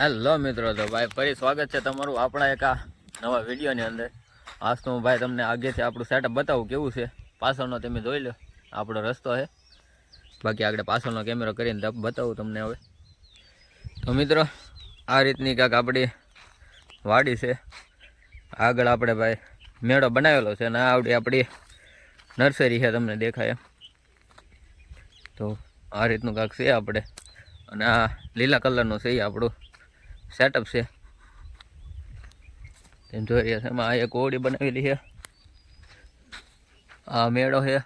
Hello મિત્રો, તો ભાઈ ફરી સ્વાગત છે તમારું આપણા એક આ નવા વિડીયોની અંદર. આજ તો હું ભાઈ તમને આગેથી આપણું સેટઅપ બતાવું કેવું છે. પાછળનો તમે જોઈ લો, આપણો રસ્તો છે. બાકી આગળ પાછળનો કેમેરો કરીને બતાવું તમને હવે. તો મિત્રો, આ રીતની કાંક આપણી વાડી છે. આગળ આપણે ભાઈ મેળો બનાવેલો છે અને આ આવડી આપણી નર્સરી છે તમને દેખાય તો આ રીતનું કાંક છે આપણે. અને આ લીલા કલરનું છે આપણું. સેટઅપ છે. તેમ જોઈ રહ્યા છે, એમાં એક ઓડી બનાવેલી છે. આ મેળો છે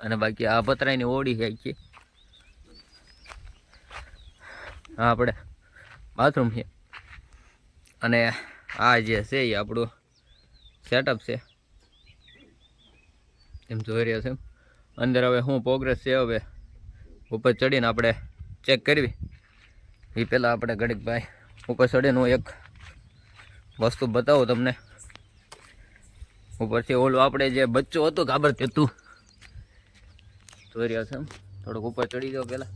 અને બાકી આ પતરાયની ઓડી છે આખી. આ આપણે બાથરૂમ છે. અને આ જે છે એ આપણું સેટઅપ છે. એમ જોઈ રહ્યા છે. અંદર હવે શું પ્રોગ્રેસ છે હવે? ઉપર ચડીને આપણે ચેક કરવી. એ પહેલાં આપણે ઘડીક ભાઈ ઉપર સડેનો એક વસ્તુ બતાવું તમને. ઉપરથી ઓલું આપણે જે બચ્ચો હતો ગાબર તેતું જોઈ રહ્યા છે એમ. થોડુંક ઉપર ચડી જાઓ પહેલાં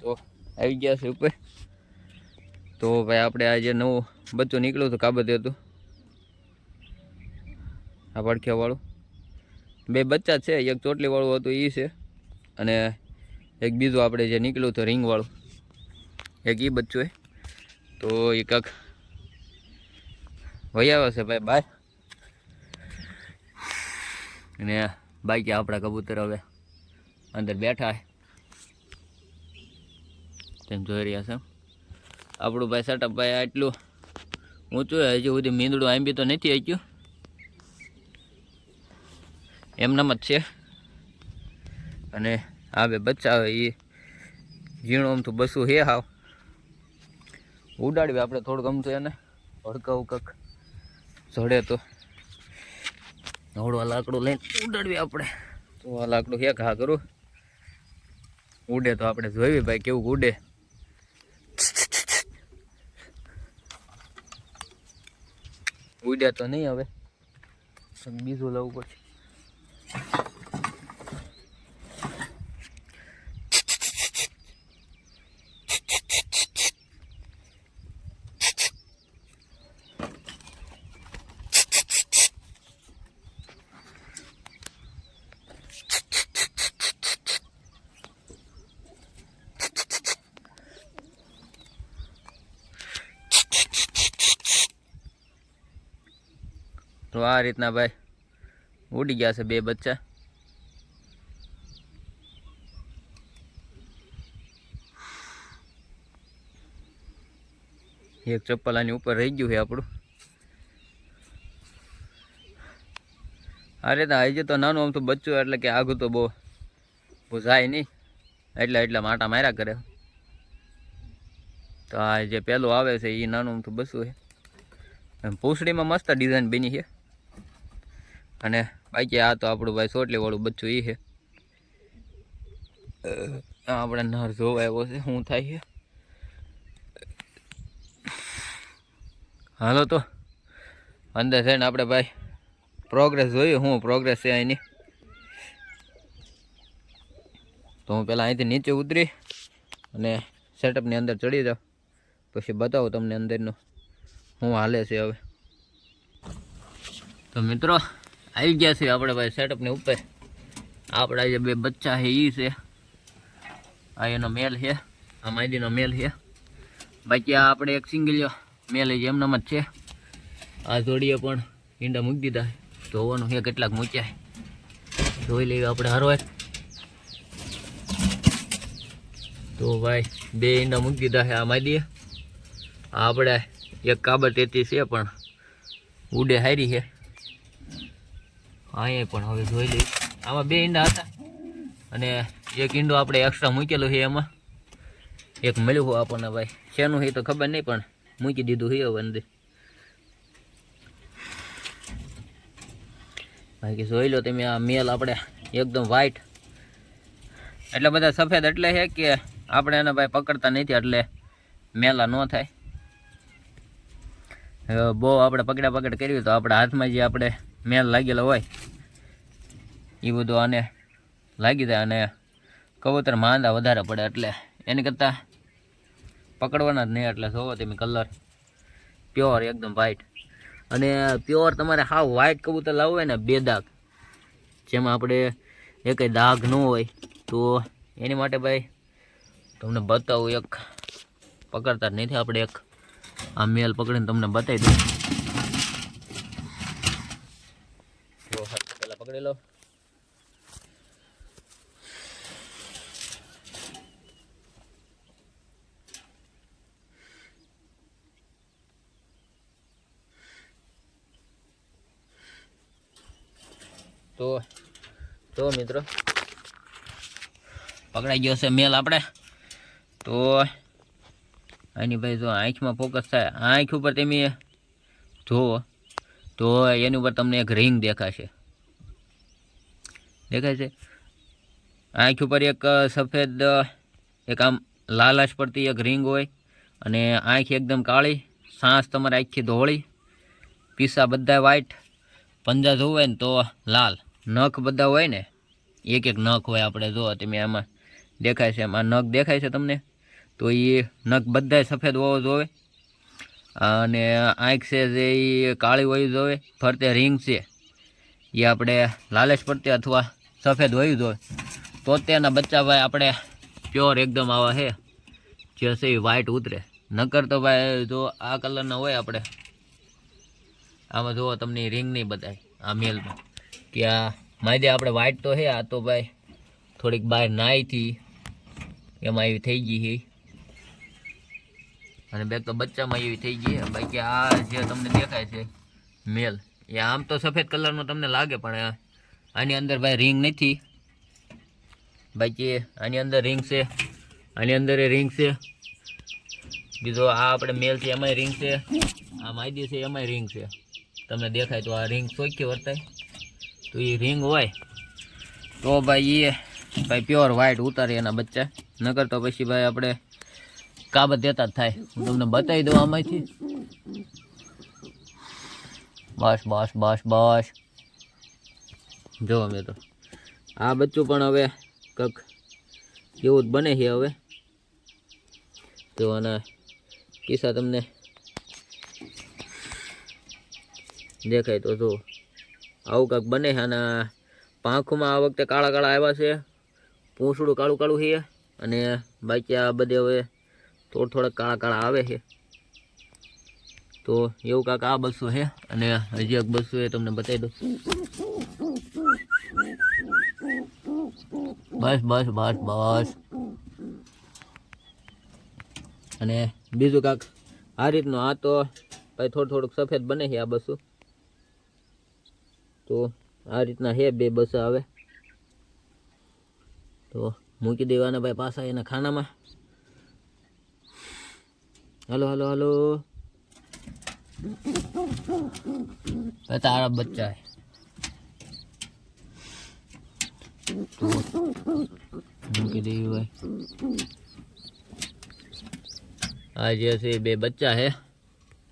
તો આવી ગયા છે ઉપર. તો ભાઈ આપણે આ જે નવું બચ્ચું નીકળ્યું હતું કાબત હતું આ પડખિયાવાળું બે બચ્ચા છે, એક ચોટલીવાળું હતું એ છે. અને એક બીજું આપણે જે નીકળ્યું હતું રિંગવાળું, એક એ બચ્ચું છે તો એ કાંક આવે છે ભાઈ, બાય. અને બાકી આપણા કબૂતર હવે અંદર બેઠા તેમ જોઈ રહ્યા છે. આપણું ભાઈ સેટઅપ ભાઈ આટલું ઊંચું હજી સુધી મીંદડું આંબી તો નથી આક્યું એમનામ જ છે. અને આ બે બચ્ચા આવે એ ઝીણો આમ તો બસું હે હાવ. ઉડાડવી આપણે થોડુંક ગમતું એને ભડકાવું કંક. ચડે તો. નવડવા લાકડું લઈને ઉડાડવી આપણે. તો આ લાકડું હે ઘા કરું? ઉડે તો આપણે જોઈએ ભાઈ કેવું ઉડે. ઉડ્યા તો નહીં હવે. બીજું લવું પડશે તો આ રીતના ભાઈ ઉડી ગયા છે બે બચ્ચા. એક ચપ્પલ આની ઉપર રહી ગયું છે આપણું. આ રીતના હજી તો નાનું આમ તો બચ્ચું એટલે કે આગું તો બહુ જાય નહીં. એટલા એટલા માટા માર્યા કરે. તો આ જે પહેલું આવે છે એ નાનું આમ તો બસું છે. પૂંછડીમાં મસ્ત ડિઝાઇન બની છે. અને બાકી આ તો આપણું ભાઈ સોટલીવાળું બચ્ચું એ છે. આપણે નર જોવા આવ્યો છે. શું થાય છે? હાલો તો, અંદર થઈને આપણે ભાઈ પ્રોગ્રેસ જોયું શું પ્રોગ્રેસ છે અહીંની તો હું પહેલાં અહીંથી નીચે ઉતરી અને સેટઅપની અંદર ચડી જાઉં. પછી બતાવું તમને અંદરનું શું હાલે છે હવે. તો મિત્રો આવી ગયા છે આપણે ભાઈ સેટઅપની ઉપર. આપણા જે બે બચ્ચા છે એ છે. આ એનો મેલ છે. આ માયદીનો મેલ છે. બાકી આ આપણે એક સિંગલ મેલ છે, એમનામ જ છે. આ જોડીએ પણ ઈંડા મૂકી દીધા છે. જોવાનું છે, કેટલાક મૂક્યા જોઈ લઈએ આપણે હરવાય તો ભાઈ, બે ઈંડા મૂકી દીધા છે આ માયદીએ આ આપણે એક કાબર તેતી છે પણ ઉડે હારી છે. અહીંયા પણ હવે જોઈ લઈ આમાં બે ઈંડા હતા. અને એક ઈંડો આપણે એક્સ્ટ્રા મૂકેલો છે એમાં. એક મળ્યું હોય આપણને ભાઈ. શેનું છે તો ખબર નહીં, પણ મૂકી દીધું છે હવે અંદર. બાકી જોઈ લો તમે, આ મેલ આપણે એકદમ વ્હાઈટ એટલે બધા સફેદ એટલે છે કે આપણે એને ભાઈ પકડતા નથી, એટલે મેલા ન થાય. બહુ આપણે પકડા પકડ કર્યું તો આપણા હાથમાં જે આપણે મેલ લાગેલો હોય. એ બધું આને લાગી જાય અને કબૂતર માંદા વધારે પડે એટલે એની કરતાં પકડવાના જ નહીં એટલે જોવો તમે કલર. પ્યોર એકદમ વ્હાઈટ અને પ્યોર તમારે હાવ વ્હાઈટ કબૂતર લાવવું હોય ને બે દાગ. જેમાં આપણે એકેય દાગ ન હોય તો એની માટે ભાઈ તમને બતાવું એક. પકડતા જ નથી આપણે એક. આ મેલ પકડીને તમને બતાવી દઉં જો હાથ પહેલાં પકડી લો. તો તો મિત્રો, પકડાઈ ગયો છે મેલ આપણે. તો આની ભાઈ જો આંખમાં ફોકસ થાય. આંખ ઉપર તમે જુઓ, તો એની ઉપર તમને એક રિંગ દેખાશે. દેખાય છે. આંખ ઉપર એક સફેદ એક આમ લાલાશ પડતી એક રિંગ હોય અને આંખ એકદમ કાળી, સાંસ તમારી આખી ધોળી, પીસા બધા વ્હાઈટ પંજા જોવે ને તો લાલ. નખ બધા હોય ને, એક એક નખ હોય આપણે જો, તમે આમાં દેખાય છે. એમાં નખ દેખાય છે તમને? તો એ નખ બધા સફેદ હોવો જોવે અને આંખ છે જે એ કાળી હોવી જોવે ફરતે રિંગ છે. એ આપણે લાલચ પડતી અથવા સફેદ હોયું તો. તો તેના બચ્ચા ભાઈ આપણે પ્યોર એકદમ આવા છે જે છે એ વ્હાઈટ ઉતરે. નકર તો ભાઈ જો આ કલરના હોય આપણે. આમાં જુઓ તમને રિંગ નહીં બતાય આ મેલમાં. કે આ માયદે આપણે વ્હાઈટ તો છે આ તો ભાઈ થોડીક બહાર નાહીથી એમાં એવી થઈ ગઈ છે અને બે તો બચ્ચામાં એવી થઈ ગઈ બાકી આ જે તમને દેખાય છે, મેલ, એ આમ તો સફેદ કલરનો તમને લાગે, પણ આની અંદર ભાઈ રિંગ નથી. બાકી આની અંદર રિંગ છે. આની અંદર એ રિંગ છે. બીજો આ આપણે મેલ છે, એમાંય રિંગ છે. આ માયદી છે, એમાંય રિંગ છે. તમને દેખાય તો આ રિંગ ચોખ્ખી વર્તાય. તો એ રિંગ હોય. તો ભાઈ એ ભાઈ પ્યોર વ્હાઈટ ઉતારે એના બચ્ચા. નકર તો પછી ભાઈ આપણે કાબત દેતા જ થાય. હું તમને બતાવી દઉં આમાંથી. બસ બસ બસ બસ. જો અમે તો આ બચ્ચું પણ હવે કંઈક એવું જ બને છે હવે. તો આના કિસ્સા તમને દેખાય તો જો આવું કાંઈક બને છે. અને પાંખોમાં આ વખતે કાળા કાળા આવ્યા છે. પૂંછડું કાળું કાળું છે. અને બાકી આ બધે હવે થોડા થોડા કાળા કાળા આવે છે. તો એવું કાંક આ બસો છે અને હજી એક બસો એ તમને બતાવી દઉં. બસ બસ બસ બસ. અને બીજું કાંક, આ રીતનું આ તો ભાઈ થોડું થોડુંક સફેદ બને છે આ બસો. તો આ રીતના છે બે બસ આવે. તો મૂકી દેવાના ભાઈ પાછા એના ખાનામાં. Hello hello hello. તારા બચ્ચા હે આ જે છે બે બચ્ચા છે.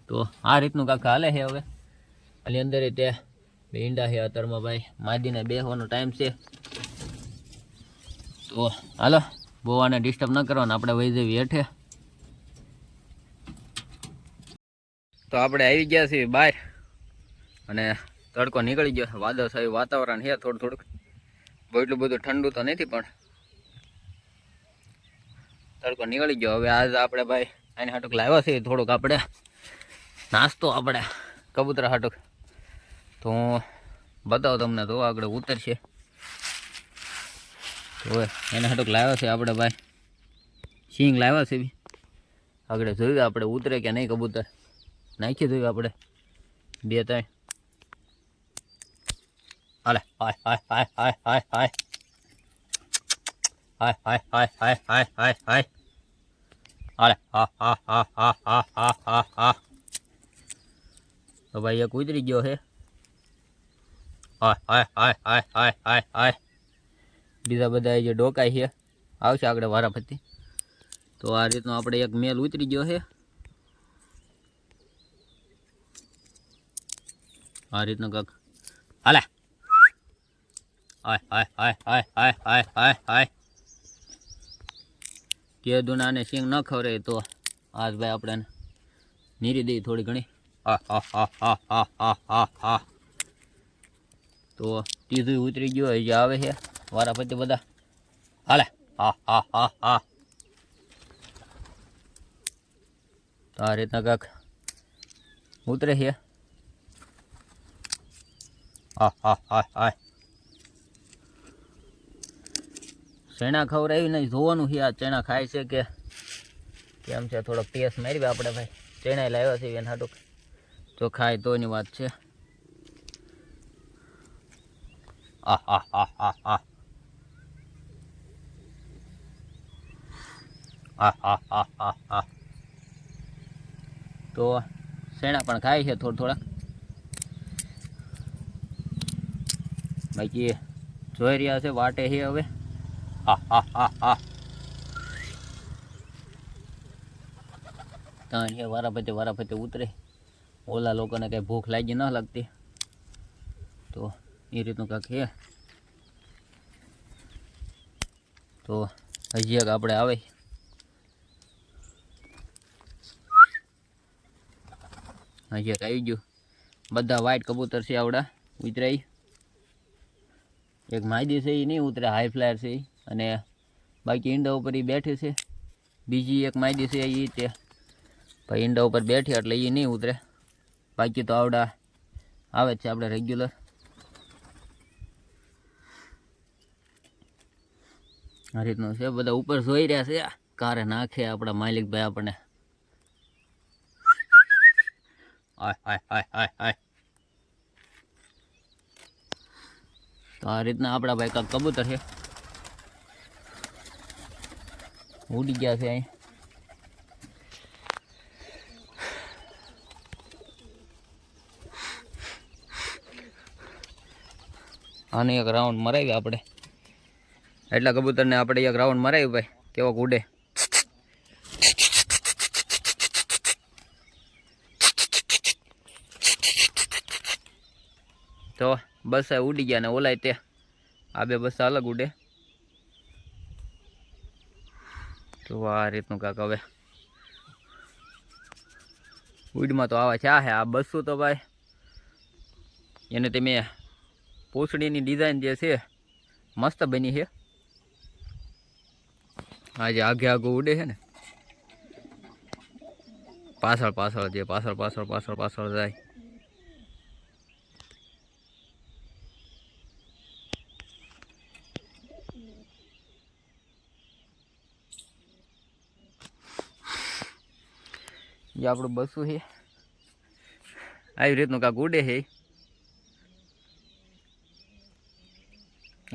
તો આ રીતનું કાંક હાલે છે હવે. આની અંદર તે બે ઈંડા છે અત્યારમાં ભાઈ. માદીને બેસવાનો ટાઈમ છે. તો હાલો બોવાને ડિસ્ટર્બ ન કરવાના. આપણે વહી જઈએ હેઠે. તો આપણે આવી ગયા છીએ બહાર અને તડકો નીકળી ગયો છે. વાદળછાયું વાતાવરણ છે, થોડું થોડુંક. બહુ એટલું બધું ઠંડુ તો નથી, પણ તડકો નીકળી ગયો. હવે આજ આપણે ભાઈ આને હાટુક લાવ્યા છે થોડુંક આપણે. નાસ્તો આપણે, કબૂતરા હાટુક. તો હું બતાવું તમને, તો આગળ ઉતરશે. તો એને હાટુક લાવ્યા છે આપણે ભાઈ. સિંગ લાવ્યા છે આગળ જોયું આપણે ઉતરે કે નહીં કબૂતર. નાખી દઈએ આપણે બે ત્રણ હાલે હાય હાય હાય હાય હાય હાય હાય હાય હાય હાય હાય હાય હાય હાલે હા હા હા હા હા હા હા હા તો ભાઈ એક ઉતરી ગયો છે હાય હાય હાય હાય હાય હાય હાય બીજા બધા જે ડોકાય છે આવશે આગળ વારાફરતી તો આ રીતનો આપણે એક મેલ ઉતરી ગયો છે આ રીતનું કાંક. હાલે. હાય હાય હાય હાય હાય હાય સિંગ ન ખવરે તો આજ ભાઈ આપણે નીરી દઈ થોડી ઘણી. તો ત્રીજું ઉતરી ગયો, હજી આવે છે વારા પછી બધા. હાલે. હા હા હા હા. આ રીતના કાંક ઉતરે છે. હા હા હા હા ચણા ખવડાવી નહીં, જોવાનું છે આ ચણા ખાય છે કે કેમ છે, થોડોક ટેસ્ટ મારી આપણે ભાઈ. ચણા લાવ્યા છે એના હાટુક. જો ખાય તો એની વાત છે. આ હા હા હા હા આ હા હા હા હા તો શેણા પણ ખાય છે થોડા થોડા. બાકી જોઈ રહ્યા છે વાટે છે હવે. હા હા હા હા. ત્યાં છે વારા વારાફતે વારા ઉતરે. ઓલા લોકોને કંઈ ભૂખ લાગી ન લાગતી. તો એ રીતનું કાંક છે તો હજી એક આપણે આવે. હજી એક આવી ગયું. બધા વ્હાઈટ કબૂતર છે આવડા. ઉતરાઈ એક માયદી છે, એ નહીં ઉતરે હાઈ ફ્લાયર છે. અને બાકી ઈંડા ઉપર એ બેઠી છે. બીજી એક માયદી છે એ તે. ભાઈ ઈંડા ઉપર બેઠી, એટલે એ નહીં ઉતરે. બાકી તો આવડા આવે જ છે, આપણે રેગ્યુલર આ રીતનું છે, બધા ઉપર જોઈ રહ્યા છે કારે નાખે આપણા માલિકભાઈ આપણને. હાય હાય હાય હાય હાય. આ રીતના આપણા ભાઈ કાંક કબૂતર છે. ઉડી ગયા છે અહીં. આને એક રાઉન્ડ મરાવી આપણે. એટલા કબૂતરને આપણે એક રાઉન્ડ મરાવી ભાઈ કેવો ઉડે. બસ આ ઉડી ગયા ને ઓલાય તે. આ બે બસ અલગ ઉડે. તો આ રીતનું કાંક હવે. ઉડમાં તો આવા છે આ હે, આ બસો તો ભાઈ. એને તમે પૂંછડીની ડિઝાઇન જે છે, મસ્ત બની છે. આ જે આગે આગું ઉડે છે ને. પાછળ પાછળ જે, પાછળ પાછળ પાછળ પાછળ જાય. જે આપણું બસું છે આવી રીતનું કાંક ઉડે છે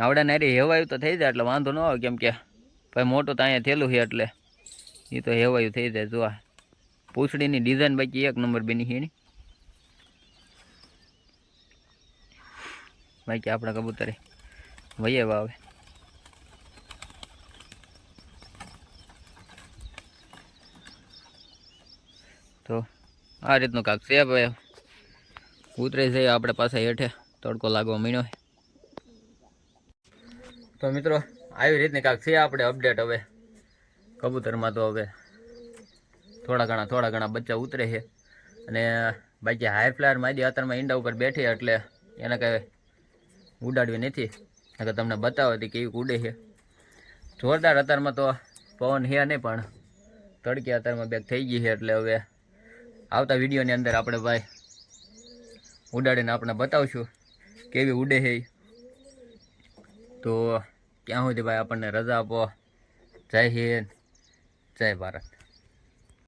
આવડે ને હેવાયું તો થઈ જાય, એટલે વાંધો ન આવે કેમ કે ભાઈ મોટું તો અહીંયા થયેલું છે એટલે. એ તો હેવાયું થઈ જાય જોવા પૂંછડીની ડિઝાઇન બાકી એક નંબર બની છે બાકી આપણા કબૂતરે વૈયા આવે. તો આ રીતનું કાંક છે ભાઈ. ઉતરે છે આપણે પાસે હેઠે. તડકો લાગવા મીણ્યો તો મિત્રો, આવી રીતની કાંક છે આપણે અપડેટ હવે. કબૂતરમાં તો હવે થોડા ઘણા થોડા ઘણા બચ્ચા ઉતરે છે. અને બાકી હાઈ ફ્લાયર માદી અત્યારમાં ઈંડા ઉપર બેઠી એટલે એને કંઈ ઉડાડવી નથી. નકર તમને બતાવો હતી કેવી ઉડે છે. જોરદાર અત્યારમાં તો પવન છે નહીં પણ તડકી અત્યારમાં બેગ થઈ ગઈ છે એટલે હવે આવતા વિડીયોની અંદર આપણે ભાઈ ઉડાડીને આપણે બતાવશું કેવી ઉડે છે. તો ક્યાં સુધી ભાઈ આપણને રજા આપો. જય હિન્દ, જય ભારત.